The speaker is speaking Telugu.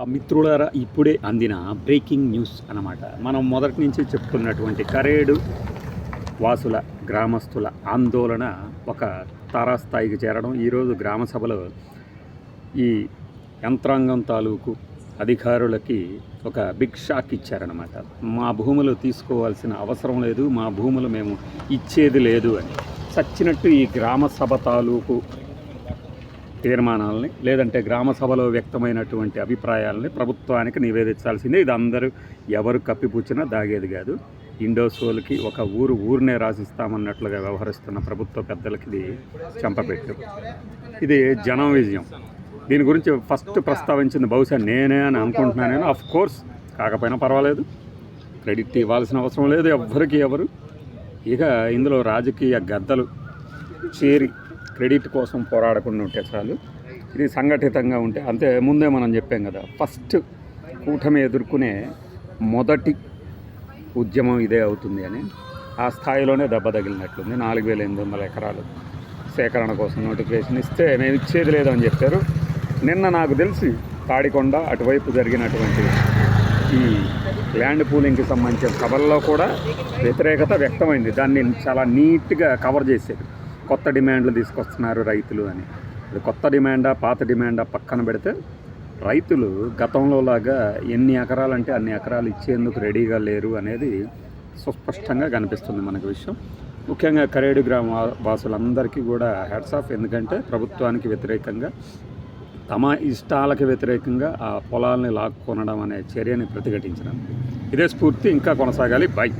ఆ మిత్రులారా ఇప్పుడే అందిన బ్రేకింగ్ న్యూస్ అన్నమాట. మనం మొదటి నుంచి చెప్తున్నటువంటి కరేడు వాసుల గ్రామస్తుల ఆందోళన ఒక తారాస్థాయికి చేరడం. ఈరోజు గ్రామ సభలో ఈ యంత్రాంగం తాలూకు అధికారులకి ఒక బిగ్ షాక్ ఇచ్చారనమాట మా భూములు తీసుకోవాల్సిన అవసరం లేదు మా భూములు మేము ఇచ్చేది లేదు అని. చచ్చినట్టు ఈ గ్రామ సభ తాలూకు తీర్మానాలని లేదంటే గ్రామ సభలో వ్యక్తమైనటువంటి అభిప్రాయాలని ప్రభుత్వానికి నివేదించాల్సిందే. ఇది అందరూ ఎవరు కప్పిపుచ్చినా దాగేది కాదు. ఇండోసోల్కి ఒక ఊరు ఊరినే రాసిస్తామన్నట్లుగా వ్యవహరిస్తున్న ప్రభుత్వ పెద్దలకి ఇది చంపపెట్టు. ఇది జనం విజయం. దీని గురించి ఫస్ట్ ప్రస్తావించింది బహుశా నేనే అని అనుకుంటున్నాను నేను. అఫ్ కోర్స్ కాకపోయినా పర్వాలేదు. క్రెడిట్ ఇవ్వాల్సిన అవసరం లేదు ఎవ్వరికి ఎవరు. ఇక ఇందులో రాజకీయ గద్దలు చేరి క్రెడిట్ కోసం పోరాడకుండా ఉంటే చాలు. ఇది సంఘటితంగా ఉంటే అంతే ముందే మనం చెప్పాం కదా ఫస్ట్ కూటమి ఎదుర్కొనే మొదటి ఉద్యమం ఇదే అవుతుంది అని. ఆ స్థాయిలోనే దెబ్బ తగిలినట్లుంది. నాలుగు వేల ఎనిమిది వందల ఎకరాలు సేకరణ కోసం నోటిఫికేషన్ ఇస్తే మేము ఇచ్చేది లేదని చెప్పారు. నిన్న నాకు తెలిసి తాడికొండ అటువైపు జరిగినటువంటి ఈ ల్యాండ్ పూలింగ్కి సంబంధించిన సభల్లో కూడా వ్యతిరేకత వ్యక్తమైంది. దాన్ని చాలా నీట్గా కవర్ చేసేది. కొత్త డిమాండ్లు తీసుకొస్తున్నారు రైతులు అని. కొత్త డిమాండా పాత డిమాండా పక్కన పెడితే రైతులు గతంలో లాగా ఎన్ని ఎకరాలంటే అన్ని ఎకరాలు ఇచ్చేందుకు రెడీగా లేరు అనేది సుస్పష్టంగా కనిపిస్తుంది మనకు విషయం. ముఖ్యంగా కరేడు గ్రామ వాసులందరికీ కూడా హెడ్స్ ఆఫ్. ఎందుకంటే ప్రభుత్వానికి వ్యతిరేకంగా తమ ఇష్టాలకు వ్యతిరేకంగా ఆ పొలాల్ని లాక్కొనడం అనే చర్యని ప్రతిఘటించడం. ఇదే స్ఫూర్తి. ఇంకా కొనసాగాలి. బై.